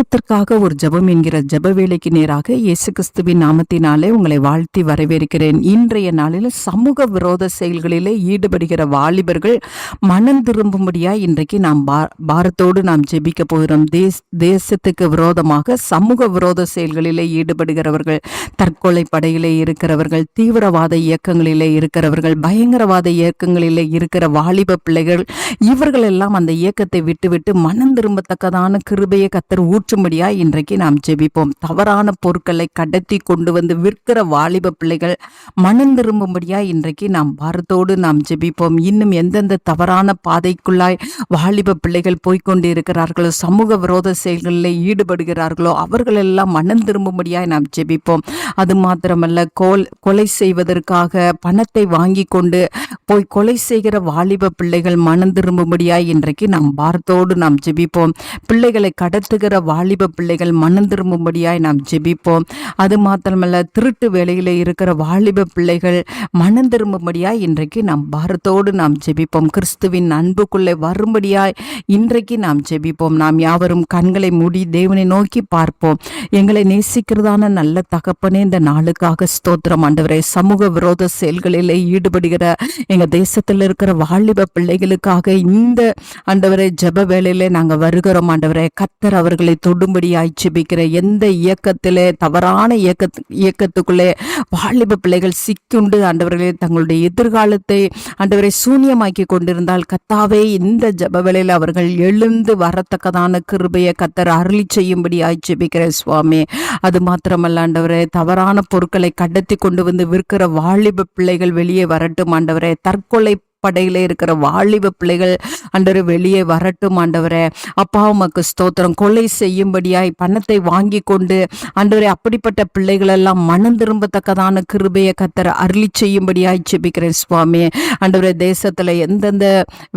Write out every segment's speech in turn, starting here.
தேசத்திற்காக ஒரு ஜெபம் என்கிற ஜப வேலைக்கு நேராக இயேசு கிறிஸ்துவின் நாமத்தினாலே உங்களை வாழ்த்தி வரவேற்கிறேன். இன்றைய நாளில் சமூக விரோத செயல்களிலே ஈடுபடுகிற வாலிபர்கள் மனம் திரும்பும்படியா இன்றைக்கு நாம் பா பாரத்தோடு நாம் ஜெபிக்க போகிறோம். தேஸ் தேசத்துக்கு விரோதமாக சமூக விரோத செயல்களிலே ஈடுபடுகிறவர்கள் தற்கொலை படையிலே இருக்கிறவர்கள் தீவிரவாத இயக்கங்களிலே இருக்கிறவர்கள் பயங்கரவாத இயக்கங்களிலே இருக்கிற வாலிப பிள்ளைகள் இவர்கள் எல்லாம் அந்த இயக்கத்தை விட்டுவிட்டு மனம் திரும்பத்தக்கதான கிருபையை கத்தர் ஊற்றும்படியா இன்றைக்கு நாம் ஜெபிப்போம். தவறான பொருட்களை கடத்தி கொண்டு வந்து விற்கிற வாலிப பிள்ளைகள் மனம் திரும்பும்படியா இன்றைக்கு நாம் பாரத்தோடு நாம் ஜெபிப்போம். இன்னும் எந்தெந்த தவறான பாதைக்குள்ளாய் வாலிப பிள்ளைகள் போய்க்கொண்டு இருக்கிறார்களோ சமூக விரோத செயல்களில் ஈடுபடுகிறார்களோ அவர்கள் எல்லாம் மனம் திரும்பும்படியாய் நாம் ஜெபிப்போம். அது மாத்திரமல்ல கோல் கொலை செய்வதற்காக பணத்தை வாங்கி கொண்டு போய் கொலை செய்கிற வாலிப பிள்ளைகள் மனம் திரும்பும்படியாய் இன்றைக்கு நாம் பாரத்தோடு நாம் ஜெபிப்போம். பிள்ளைகளை கடத்துகிற வாலிப பிள்ளைகள் மனம் திரும்பும்படியாய் நாம் ஜெபிப்போம். அது மாத்திரமல்ல திருட்டு வேலையில் இருக்கிற வாலிப பிள்ளைகள் மனம் திரும்பும்படியாய் இன்றைக்கு நாம் பாரத்தோடு நாம் ஜெபிப்போம். கிறிஸ்துவின் அன்புக்குள்ளே வரும்படியாய் இன்றைக்கு நாம் ஜெபிப்போம். நாம் யாவரும் கண்களை மூடி தேவனை நோக்கி பார்ப்போம். எங்களை நேசிக்கிறதான நல்ல தகப்பனே இந்த நாளுக்காக ஸ்தோத்திரம். ஆண்டவரே சமூக விரோத செயல்களில் ஈடுபடுகிற எங்க தேசத்தில் இருக்கிற வாலிப பிள்ளைகளுக்காக இந்த ஆண்டவரை ஜெப வேலையில நாங்கள் வருகிறோம். ஆண்டவரே கத்தர் அவர்களை தொடும்படியாய் ஜெபிக்கிற எந்த இயக்கத்திலே தவறான இயக்க இயக்கத்துக்குள்ளே வாலிப பிள்ளைகள் சிக்குண்டு ஆண்டவர்களே தங்களுடைய எதிர்காலத்தை ஆண்டவரை சூன்யமாக்கி கொண்டிருந்தால் கத்தாவே இந்த ஜப வேளையில் அவர்கள் எழுந்து வரத்தக்கதான கிருபையை கத்தர் அருளி செய்யும்படியாய் ஜெபிக்கிற சுவாமி. அது மாத்திரமல்ல ஆண்டவரே தவறான பொருட்களை கடத்தி கொண்டு வந்து விற்கிற வாலிப பிள்ளைகள் வெளியே வரட்டும் ஆண்டவரே. தற்கொலை படையில இருக்கிற வாலிப பிள்ளைகள் அன்று வெளியே வரட்டும் ஆண்டவரே. அப்பா உமக்கு ஸ்தோத்திரம். கொலை செய்யும்படியாய் பணத்தை வாங்கி கொண்டு ஆண்டவரே அப்படிப்பட்ட பிள்ளைகள் எல்லாம் மனம் திரும்பத்தக்கதான கிருபையை கத்தர அருளி செய்யும்படியாய் ஜெபிக்கிறேன் சுவாமி. ஆண்டவரே தேசத்துல எந்தெந்த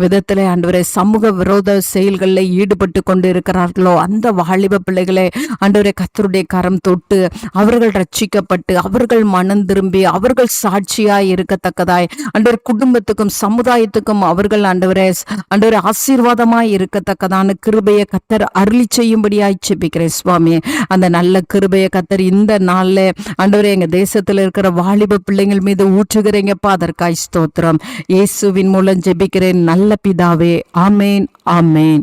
விதத்துல ஆண்டவரே சமூக விரோத செயல்களில் ஈடுபட்டு கொண்டு இருக்கிறார்களோ அந்த வாலிப பிள்ளைகளை ஆண்டவரே கத்தருடைய கரம் தொட்டு அவர்கள் ரட்சிக்கப்பட்டு அவர்கள் மனம் திரும்பி அவர்கள் சாட்சியாய் இருக்கத்தக்கதாய். அன்றொரு குடும்பத்துக்கும் சமுதாயத்துக்கும் அவர்கள் அண்டவரே அன்றொரு ஆசீர்வாதமாய் இருக்கத்தக்கதான கிருபையை கத்தர் அருளி செய்யும்படியாய் செபிக்கிறேன் சுவாமி. அந்த நல்ல கிருபையை கத்தர் இந்த நாள்ல அண்டவரே எங்க தேசத்துல இருக்கிற வாலிப பிள்ளைங்கள் மீது ஊற்றுகிறீங்கப்பா அதற்காய் ஸ்தோத்திரம். இயேசுவின் மூலம் ஜெபிக்கிறேன். நல்ல பிதாவே ஆமேன் ஆமேன்.